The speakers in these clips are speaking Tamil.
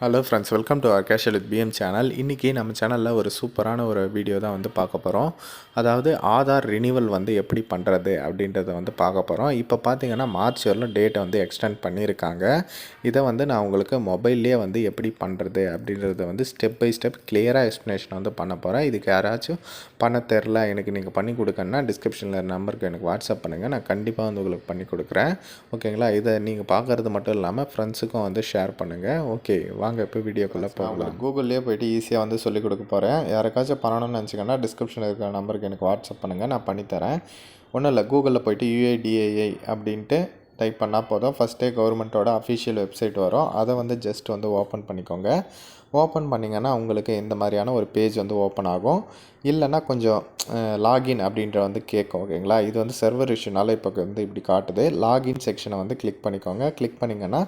Hello friends welcome to our casual with PM channel இன்றைக்கி நம்ம சேனலில் ஒரு சூப்பரான ஒரு வீடியோ தான் வந்து பார்க்க போகிறோம் அதாவது ஆதார் ரினிவல் வந்து எப்படி பண்ணுறது அப்படின்றத வந்து பார்க்க போகிறோம் இப்போ பார்த்தீங்கன்னா மார்ச் வரலும் டேட்டை வந்து எக்ஸ்டெண்ட் பண்ணியிருக்காங்க. இதை வந்து நான் உங்களுக்கு மொபைல்லே வந்து எப்படி பண்ணுறது அப்படின்றத வந்து ஸ்டெப் பை ஸ்டெப் கிளியராக எக்ஸ்ப்ளனேஷன் வந்து பண்ண போகிறேன் இதுக்கு யாராச்சும் பண்ண தெரில எனக்கு நீங்கள் பண்ணி கொடுக்கணுன்னா டிஸ்கிரிப்ஷனில் நம்பருக்கு எனக்கு வாட்ஸ்அப் பண்ணுங்கள் நான் கண்டிப்பாக வந்து உங்களுக்கு பண்ணி கொடுக்குறேன். ஓகேங்களா இதை நீங்கள் பார்க்குறது மட்டும் இல்லாமல் ஃப்ரெண்ட்ஸுக்கும் வந்து ஷேர் பண்ணுங்கள் ஓகே வா வாங்க இப்போ வீடியோக்குள்ளே போகலாம்? கூகுள்லேயே போயிட்டு ஈஸியாக வந்து சொல்லிக் கொடுக்க போகிறேன் யாருக்காச்சும் பண்ணணும்னு நினச்சிங்கன்னா டிஸ்கிரிப்ஷனில் இருக்கிற நம்பருக்கு எனக்கு வாட்ஸ்அப் பண்ணுங்கள் நான் பண்ணித்தரேன் ஒன்றும் இல்லை கூகுளில் போயிட்டு யூஐடிஏஐ அப்படின்ட்டு டைப் பண்ணால் போதும். ஃபஸ்ட்டே கவர்மெண்ட்டோட அஃபிஷியல் வெப்சைட் வரும். அதை வந்து ஜஸ்ட் வந்து ஓப்பன் பண்ணிக்கோங்க. ஓப்பன் பண்ணிங்கன்னா உங்களுக்கு இந்த மாதிரியான ஒரு பேஜ் வந்து ஓப்பன் ஆகும். இல்லைன்னா கொஞ்சம் லாகின் அப்படின்ற வந்து கேட்கும் ஓகேங்களா? இது வந்து சர்வர் இஷ்யூனால இப்போ வந்து இப்படி காட்டுது. லாகின் செக்ஷனை வந்து கிளிக் பண்ணிக்கோங்க. கிளிக் பண்ணிங்கன்னா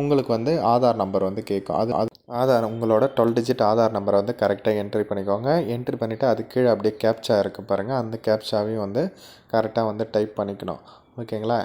உங்களுக்கு வந்து ஆதார் நம்பர் வந்து கேட்கும். அது அது ஆதார் உங்களோட டுவெல் டிஜிட் ஆதார் நம்பரை வந்து கரெக்டாக என்ட்ரி பண்ணிக்கோங்க. என்ட்ரி பண்ணிவிட்டு அது கீழே அப்படியே கேப்ச்சா இருக்குது பாருங்கள் அந்த கேப்ச்சாவையும் வந்து கரெக்டாக வந்து டைப் பண்ணிக்கணும். ஓகேங்களா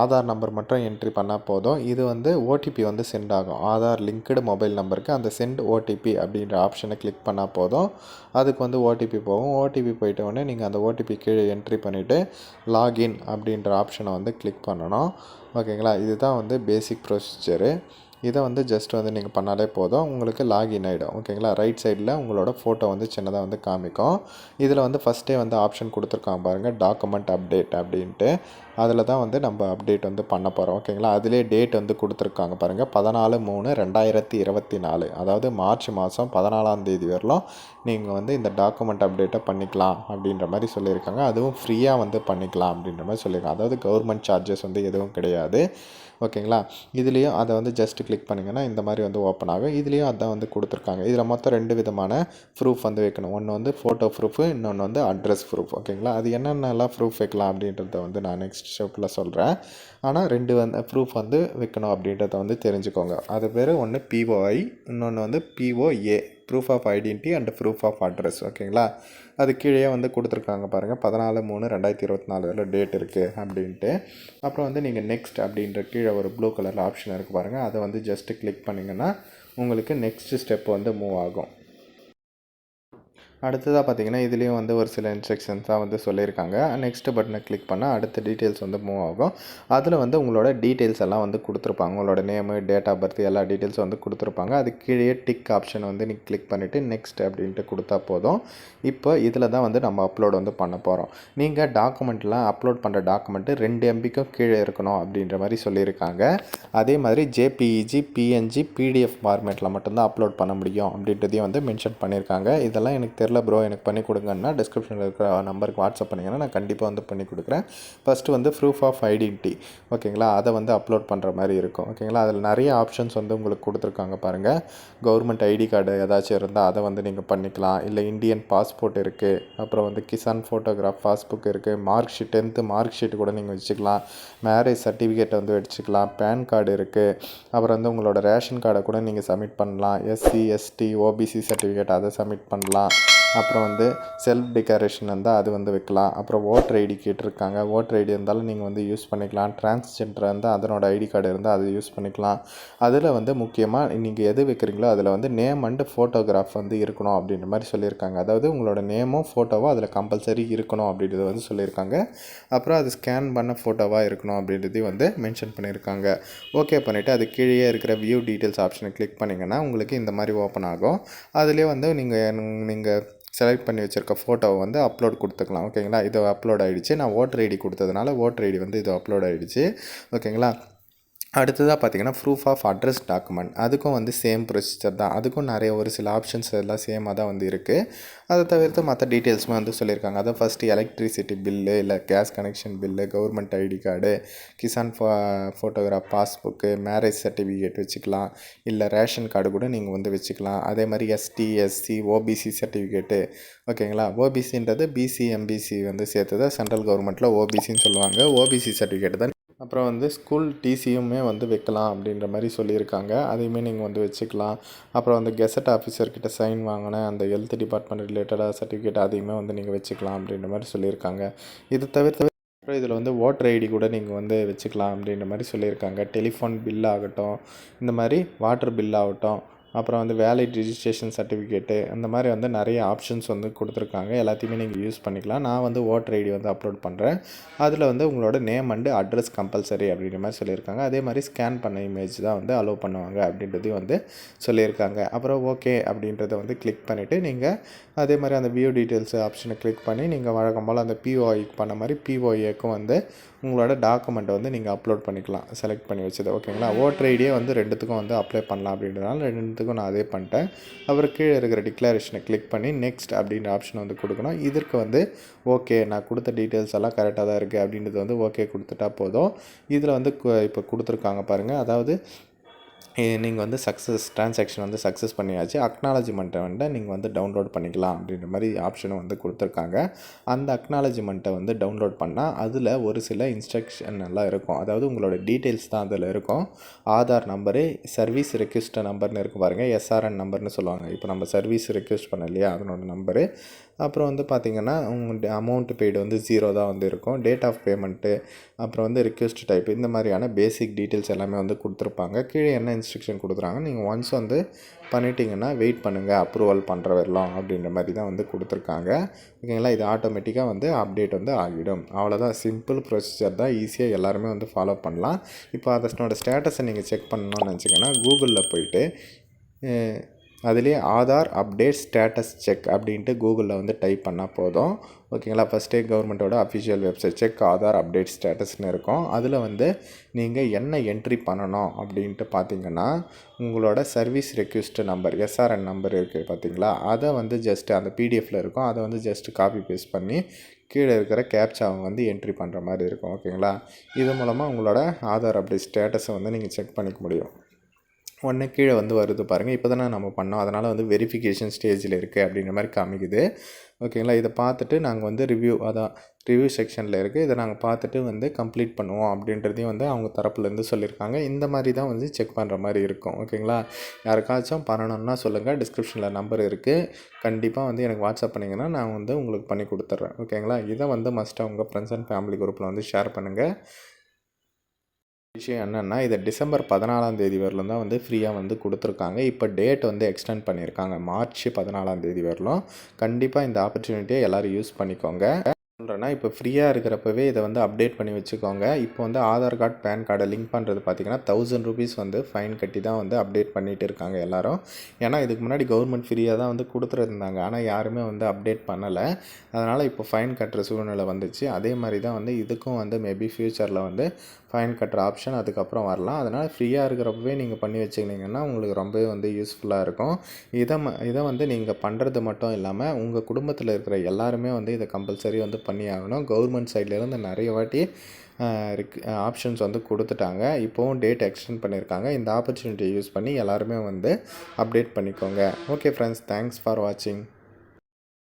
ஆதார் நம்பர் மட்டும் என்ட்ரி பண்ணால் போதும். இது வந்து ஓடிபி வந்து சென்ட் ஆகும். ஆதார் லிங்க்டு மொபைல் நம்பருக்கு அந்த சென்ட் ஓடிபி அப்படின்ற ஆப்ஷனை கிளிக் பண்ணால் போதும். அதுக்கு வந்து ஓடிபி போகும். ஓடிபி போயிட்டோடனே நீங்கள் அந்த ஓடிபி கீழே என்ட்ரி பண்ணிவிட்டு லாகின் அப்படின்ற ஆப்ஷனை வந்து கிளிக் பண்ணணும். ஓகேங்களா? இதுதான் வந்து பேசிக் ப்ரொசீஜரு இதை வந்து ஜஸ்ட் வந்து நீங்கள் பண்ணாலே போதும். உங்களுக்கு லாகின் ஆகிடும் ஓகேங்களா? ரைட் சைடில் உங்களோட ஃபோட்டோ வந்து சின்னதாக வந்து காமிக்கும். இதில் வந்து ஃபஸ்ட்டே வந்து ஆப்ஷன் கொடுத்துருக்காங்க பாருங்கள் டாக்குமெண்ட் அப்டேட் அப்படின்ட்டு. அதில் தான் வந்து நம்ம அப்டேட் வந்து பண்ண போகிறோம் ஓகேங்களா அதிலே டேட் வந்து கொடுத்துருக்காங்க பாருங்கள் பதினாலு மூணு ரெண்டாயிரத்தி இருபத்தி நாலு அதாவது மார்ச் மாதம் பதினாலாம் தேதி வரலாம் நீங்கள் வந்து இந்த டாக்குமெண்ட் அப்டேட்டை பண்ணிக்கலாம் அப்படின்ற மாதிரி சொல்லியிருக்காங்க. அதுவும் ஃப்ரீயாக வந்து பண்ணிக்கலாம் அப்படின்ற மாதிரி சொல்லியிருக்காங்க. அதாவது கவர்மெண்ட் சார்ஜஸ் வந்து எதுவும் கிடையாது. ஓகேங்களா இதுலேயும் அதை வந்து ஜஸ்ட் கிளிக் பண்ணிங்கன்னா இந்த மாதிரி வந்து ஓப்பன் ஆகும். இதுலேயும் அதான் வந்து கொடுத்துருக்காங்க. இதில் மொத்தம் ரெண்டு விதமான ப்ரூஃப் வந்து வைக்கணும். ஒன்று வந்து ஃபோட்டோ ப்ரூஃபு இன்னொன்று வந்து அட்ரஸ் ப்ரூஃப் ஓகேங்களா அது என்னென்னலாம் ப்ரூஃப் வைக்கலாம் அப்படின்றத வந்து நான் நெக்ஸ்ட் ஸ்டெப்பில் சொல்கிறேன் ஆனால் ரெண்டு வந்து ப்ரூஃப் வந்து வைக்கணும் அப்படின்றத வந்து தெரிஞ்சுக்கோங்க. அது பேர் ஒன்று பிஓஐ இன்னொன்று வந்து POA proof of identity and proof of address ஓகேங்களா அது கீழே வந்து கொடுத்துருக்காங்க பாருங்கள் பதினாலு மூணு ரெண்டாயிரத்தி இருபத்தி நாலு டேட் இருக்குது அப்படின்ட்டு. அப்புறம் வந்து நீங்கள் நெக்ஸ்ட் அப்படின்ற கீழே ஒரு ப்ளூ கலரில் ஆப்ஷன் இருக்குது பாருங்கள் அதை வந்து ஜஸ்ட்டு கிளிக் பண்ணிங்கன்னா உங்களுக்கு நெக்ஸ்ட் ஸ்டெப் வந்து மூவ் ஆகும். அடுத்ததாக பார்த்தீங்கன்னா இதுலேயும் வந்து ஒரு சில இன்ஸ்ட்ரக்ஷன்ஸ் தான் வந்து சொல்லியிருக்காங்க. நெக்ஸ்ட் பட்டனை கிளிக் பண்ணால் அடுத்த டீட்டெயில்ஸ் வந்து மூவ் ஆகும். அதில் வந்து உங்களோட டீட்டெயில்ஸ் எல்லாம் வந்து கொடுத்துருப்பாங்க. உங்களோட நேமு டேட் ஆஃப் பர்த் எல்லா டீட்டெயில்ஸும் வந்து கொடுத்துருப்பாங்க. அது கீழே டிக் ஆப்ஷன் வந்து நீங்கள் கிளிக் பண்ணிவிட்டு நெக்ஸ்ட் அப்படின்ட்டு கொடுத்தா போதும். இப்போ இதில் தான் வந்து நம்ம அப்லோட் வந்து பண்ண போகிறோம் நீங்கள் டாக்குமெண்ட்லாம் அப்லோட் பண்ணுற டாக்குமெண்ட்டு ரெண்டு எம்பிக்கும் கீழே இருக்கணும் அப்படின்ற மாதிரி சொல்லியிருக்காங்க. அதே மாதிரி ஜேபிஇஜி பிஎன்ஜி பிடிஎஃப் ஃபார்மேட்டில் மட்டும்தான் அப்லோட் பண்ண முடியும் அப்படின்றதையும் வந்து மென்ஷன் பண்ணியிருக்காங்க. இதெல்லாம் எனக்கு தெரியல தெரில ப்ரோ எனக்கு பண்ணி கொடுங்கன்னா டிஸ்கிரிப்ஷனில் இருக்கிற நம்பருக்கு வாட்ஸ்அப் பண்ணிங்கன்னா நான் கண்டிப்பாக வந்து பண்ணி கொடுக்குறேன். ஃபஸ்ட்டு வந்து ப்ரூஃப் ஆஃப் ஐடென்டி ஓகேங்களா? அதை வந்து அப்லோட் பண்ணுற மாதிரி இருக்கும். ஓகேங்களா? அதில் நிறைய ஆப்ஷன்ஸ் வந்து உங்களுக்கு கொடுத்துருக்காங்க பாருங்கள் கவர்மெண்ட் ஐடி கார்டு ஏதாச்சும் இருந்தால் அதை வந்து நீங்கள் பண்ணிக்கலாம். இல்லை இந்தியன் பாஸ்போர்ட் இருக்குது அப்புறம் வந்து கிசான் ஃபோட்டோகிராஃப் பாஸ்புக் இருக்குது mark sheet tenth mark sheet கூட நீங்கள் வச்சுக்கலாம். மேரேஜ் சர்டிஃபிகேட் வந்து வச்சுக்கலாம். பேன் கார்டு இருக்குது அப்புறம் வந்து உங்களோட ரேஷன் கார்டை கூட நீங்கள் சப்மிட் பண்ணலாம். எஸ்சி எஸ்டி ஓபிசி சர்டிஃபிகேட் அதை சப்மிட் பண்ணலாம். அப்புறம் வந்து செல்ஃப் டிக்ளரேஷன் இருந்தால் அது வந்து வைக்கலாம். அப்புறம் ஓட்டர் ஐடி கேட்டிருக்காங்க. ஓட்டர் ஐடி இருந்தாலும் நீங்கள் வந்து யூஸ் பண்ணிக்கலாம். டிரான்ஸ்ஜெண்டர் இருந்தால் அதனோட ஐடி கார்டு இருந்தால் அதை யூஸ் பண்ணிக்கலாம். அதில் வந்து முக்கியமாக நீங்கள் எது வைக்கிறீங்களோ அதில் வந்து நேம் அண்டு ஃபோட்டோகிராஃப் வந்து இருக்கணும் அப்படின்ற மாதிரி சொல்லியிருக்காங்க. அதாவது உங்களோட நேமும் ஃபோட்டோவும் அதில் கம்பல்சரி இருக்கணும் அப்படின்றது வந்து சொல்லியிருக்காங்க. அப்புறம் அது ஸ்கேன் பண்ண ஃபோட்டோவாக இருக்கணும் அப்படின்றதையும் வந்து மென்ஷன் பண்ணியிருக்காங்க. ஓகே பண்ணிவிட்டு அது கீழே இருக்கிற வியூ டீட்டெயில்ஸ் ஆப்ஷனை கிளிக் பண்ணிங்கன்னா உங்களுக்கு இந்த மாதிரி ஓப்பன் ஆகும். அதிலே வந்து நீங்கள் நீங்கள் செலக்ட் பண்ணி வச்சுருக்க ஃபோட்டோவை வந்து அப்லோட் கொடுத்துக்கலாம். ஓகேங்களா இது அப்லோட் ஆகிடுச்சு நான் ஓட்டர் ஐடி கொடுத்ததுனால ஓட்டர் ஐடி வந்து இது அப்லோட் ஆகிடுச்சு ஓகேங்களா அடுத்ததாக பார்த்தீங்கன்னா ப்ரூஃப் ஆஃப் அட்ரஸ் டாக்குமெண்ட் அதுக்கும் வந்து சேம் ப்ரொசீஜர் தான். அதுக்கும் நிறைய ஒரு சில ஆப்ஷன்ஸ் எல்லாம் சேமாக தான் வந்து இருக்குது அதை தவிர்த்து மற்ற டீட்டெயில்ஸுமே வந்து சொல்லியிருக்காங்க. அதை ஃபஸ்ட்டு எலக்ட்ரிசிட்டி பில்லு இல்லை gas connection bill government ID card Kisan ஃபோ ஃபோட்டோகிராஃப் பாஸ்புக்கு மேரேஜ் சர்டிஃபிகேட் வச்சுக்கலாம். இல்லை ரேஷன் கார்டு கூட நீங்கள் வந்து வச்சுக்கலாம். அதே மாதிரி எஸ்டி எஸ்சி ஓபிசி சர்டிஃபிகேட்டு ஓகேங்களா ஓபிசின்றது பிசி எம்பிசி வந்து சேர்த்தது சென்ட்ரல் கவர்மெண்ட்டில் ஓபிசின்னு சொல்லுவாங்க. ஓபிசி சர்டிஃபிகேட் தான் அப்புறம் வந்து ஸ்கூல் டிசியுமே வந்து வைக்கலாம் அப்படின்ற மாதிரி சொல்லியிருக்காங்க. அதையுமே நீங்கள் வந்து வச்சுக்கலாம். அப்புறம் வந்து கெசட் ஆஃபீஸர்கிட்ட சைன் வாங்கின அந்த ஹெல்த் டிபார்ட்மெண்ட் ரிலேட்டடாக சர்டிஃபிகேட் அதையுமே வந்து நீங்கள் வச்சுக்கலாம் அப்படின்ற மாதிரி சொல்லியிருக்காங்க. இது தவிர்த்து அப்புறம் இதில் வந்து ஓட்டர் ஐடி கூட நீங்கள் வந்து வச்சுக்கலாம் அப்படின்ற மாதிரி சொல்லியிருக்காங்க. டெலிஃபோன் பில் ஆகட்டும் இந்த மாதிரி வாட்டர் பில் ஆகட்டும். அப்புறம் வந்து வேலிட் ரிஜிஸ்ட்ரேஷன் சர்டிஃபிகேட்டு அந்த மாதிரி வந்து நிறைய ஆப்ஷன்ஸ் வந்து கொடுத்துருக்காங்க. எல்லாத்தையுமே நீங்கள் யூஸ் பண்ணிக்கலாம். நான் வந்து ஓட்டர் ஐடி வந்து அப்லோட் பண்ணுறேன் அதில் வந்து உங்களோட நேம் அண்டு அட்ரஸ் கம்பல்சரி அப்படின்ற மாதிரி சொல்லியிருக்காங்க. அதே மாதிரி ஸ்கேன் பண்ண இமேஜ் தான் வந்து அலோவ் பண்ணுவாங்க அப்படின்றதையும் வந்து சொல்லியிருக்காங்க. அப்புறம் ஓகே அப்படின்றத வந்து கிளிக் பண்ணிவிட்டு நீங்கள் அதே மாதிரி அந்த வியூ டீட்டெயில்ஸ் ஆப்ஷனை கிளிக் பண்ணி நீங்கள் வழக்கம் போல் அந்த பிஓஐக்கு பண்ண மாதிரி பிஓஏக்கும் வந்து உங்களோட டாக்குமெண்ட்டை வந்து நீங்கள் அப்லோட் பண்ணிக்கலாம். செலக்ட் பண்ணி வச்சது. ஓகேங்களா ஓட்டர் ஐடியே வந்து ரெண்டுத்துக்கும் வந்து அப்ளை பண்ணலாம் அப்படின்றதுனால ரெண்டு ரெண்டுத்துக்கும் நான் அதே பண்ணிட்டேன். அவர் கீழே இருக்கிற டிக்ளரேஷனை கிளிக் பண்ணி நெக்ஸ்ட் அப்படின்ற ஆப்ஷன் வந்து கொடுக்கணும். இதற்கு வந்து ஓகே நான் கொடுத்த டீட்டெயில்ஸ் எல்லாம் கரெக்டாக தான் இருக்குது அப்படின்றது வந்து ஓகே கொடுத்துட்டா போதும். இதில் வந்து இப்போ கொடுத்துருக்காங்க பாருங்கள் அதாவது நீங்கள் வந்து சக்ஸஸ் ட்ரான்சாக்ஷன் வந்து சக்ஸஸ் பண்ணியாச்சு. அக்னாலஜிமெண்ட்டை வந்து நீங்கள் வந்து டவுன்லோட் பண்ணிக்கலாம் அப்படின்ற மாதிரி ஆப்ஷனும் வந்து கொடுத்துருக்காங்க. அந்த அக்னாலஜிமெண்ட்டை வந்து டவுன்லோட் பண்ணால் அதில் ஒரு சில இன்ஸ்ட்ரக்ஷன் எல்லாம் இருக்கும். அதாவது உங்களோட டீட்டெயில்ஸ் தான் அதில் இருக்கும். ஆதார் நம்பரு சர்வீஸ் ரெக்வஸ்ட் நம்பர்னு இருக்கும் பாருங்கள் எஸ்ஆர்என் நம்பர்னு சொல்லுவாங்க. இப்போ நம்ம சர்வீஸ் ரெக்வஸ்ட் பண்ண இல்லையா? அதனோட நம்பரு அப்புறம் வந்து பார்த்திங்கன்னா உங்கள் அமௌண்ட்டு பெய்டு வந்து ஜீரோ தான் வந்து இருக்கும். டேட் ஆஃப் பேமெண்ட்டு அப்புறம் வந்து ரிக்வெஸ்ட் டைப் இந்த மாதிரியான பேசிக் டீட்டெயில்ஸ் எல்லாமே வந்து கொடுத்துருப்பாங்க. கீழே என்ன இன்ஸ்ட்ரக்ஷன் கொடுக்குறாங்க? நீங்கள் ஒன்ஸ் வந்து பண்ணிட்டீங்கன்னா வெயிட் பண்ணுங்கள் அப்ரூவல் பண்ணுற வரலாம் அப்படின்ற மாதிரி தான் வந்து கொடுத்துருக்காங்க. ஓகேங்களா இது ஆட்டோமேட்டிக்காக வந்து அப்டேட் வந்து ஆகிடும். அவ்வளோதான் சிம்பிள் ப்ரொசீஜர் தான். ஈஸியாக எல்லாருமே வந்து ஃபாலோ பண்ணலாம். இப்போ அதனோட ஸ்டேட்டஸை நீங்கள் செக் பண்ணணும்னு நினச்சிங்கன்னா கூகுளில் போயிட்டு அதிலே அதுலேயே ஆதார் அப்டேட் ஸ்டேட்டஸ் செக் அப்படின்ட்டு கூகுளில் வந்து டைப் பண்ணால் போதும். ஓகேங்களா ஃபஸ்ட்டே கவர்மெண்ட்டோட official website check Aadhaar update ஸ்டேட்டஸ்னு இருக்கும். அதில் வந்து நீங்கள் என்ன என்ட்ரி பண்ணணும் அப்படின்ட்டு பார்த்தீங்கன்னா உங்களோட service request number SRN number இருக்குது பார்த்தீங்களா அதை வந்து ஜஸ்ட்டு அந்த பிடிஎஃப்பில் இருக்கும். அதை வந்து ஜஸ்ட் காப்பி பேஸ்ட் பண்ணி கீழே இருக்கிற கேப்சாவை வந்து என்ட்ரி பண்ணுற மாதிரி இருக்கும். ஓகேங்களா இது மூலமாக உங்களோட ஆதார் அப்டேட் ஸ்டேட்டஸை வந்து நீங்கள் செக் பண்ணிக்க முடியும். உடனே கீழே வந்து வருது பாருங்கள் இப்போ தானே நம்ம பண்ணோம். அதனால் வந்து வெரிஃபிகேஷன் ஸ்டேஜில் இருக்குது அப்படின்ற மாதிரி காமிக்குது. ஓகேங்களா இதை பார்த்துட்டு நாங்கள் வந்து ரிவ்யூ அதான் ரிவ்யூ செக்ஷனில் இருக்குது இதை நாங்கள் பார்த்துட்டு வந்து கம்ப்ளீட் பண்ணுவோம் அப்படின்றதையும் வந்து அவங்க தரப்புலேருந்து சொல்லியிருக்காங்க. இந்த மாதிரி தான் வந்து செக் பண்ணுற மாதிரி இருக்கும். ஓகேங்களா யாருக்காச்சும் பண்ணணும்னா சொல்லுங்கள் டிஸ்கிரிப்ஷனில் நம்பர் இருக்குது கண்டிப்பாக வந்து எனக்கு வாட்ஸ்அப் பண்ணிங்கன்னா நான் வந்து உங்களுக்கு பண்ணி கொடுத்துட்றேன். ஓகேங்களா இதை வந்து மஸ்ட்டாக உங்கள் ஃப்ரெண்ட்ஸ் அண்ட் ஃபேமிலி குரூப்பில் வந்து ஷேர் பண்ணுங்கள் விஷயம் என்னென்னா இதை டிசம்பர் பதினாலாம் தேதி வரலும் தான் வந்து ஃப்ரீயாக வந்து கொடுத்துருக்காங்க. இப்போ டேட் வந்து எக்ஸ்டெண்ட் பண்ணியிருக்காங்க. மார்ச் பதினாலாம் தேதி வரலும். கண்டிப்பாக இந்த ஆப்பர்ச்சுனிட்டியை எல்லோரும் யூஸ் பண்ணிக்கோங்க. சொல்கிறேன்னா இப்போ ஃப்ரீயாக இருக்கிறப்பவே இதை வந்து அப்டேட் பண்ணி வச்சுக்கோங்க. இப்போ வந்து ஆதார் கார்டு பேன் கார்டை லிங்க் பண்ணுறது பார்த்தீங்கன்னா தௌசண்ட் ருபீஸ் வந்து ஃபைன் கட்டி தான் வந்து அப்டேட் பண்ணிகிட்டு இருக்காங்க எல்லோரும். ஏன்னா இதுக்கு முன்னாடி கவர்மெண்ட் ஃப்ரீயாக தான் வந்து கொடுத்துருந்தாங்க. ஆனால் யாருமே வந்து அப்டேட் பண்ணலை. அதனால் இப்போ ஃபைன் கட்டுற சூழ்நிலை வந்துச்சு. அதே மாதிரி தான் வந்து இதுக்கும் வந்து மேபி ஃப்யூச்சரில் வந்து ஃபைன் கட்டுற ஆப்ஷன் அதுக்கப்புறம் வரலாம். அதனால் ஃப்ரீயாக இருக்கிறப்பவே நீங்கள் பண்ணி வச்சுக்கினீங்கன்னா உங்களுக்கு ரொம்பவே வந்து யூஸ்ஃபுல்லாக இருக்கும். இதை ம இதை வந்து நீங்கள் பண்ணுறது மட்டும் இல்லாமல் உங்கள் குடும்பத்தில் இருக்கிற எல்லாருமே வந்து இதை கம்பல்சரி வந்து பண்ணி ஆகணும் கவர்மெண்ட் சைட்லேருந்து நிறைய வாட்டி ஆப்ஷன்ஸ் வந்து கொடுத்துட்டாங்க. இப்போவும் டேட் எக்ஸ்டெண்ட் பண்ணியிருக்காங்க. இந்த ஆப்பர்ச்சுனிட்டியை யூஸ் பண்ணி எல்லாருமே வந்து அப்டேட் பண்ணிக்கோங்க. ஓகே ஃப்ரெண்ட்ஸ் தேங்க்ஸ் ஃபார் வாட்சிங்.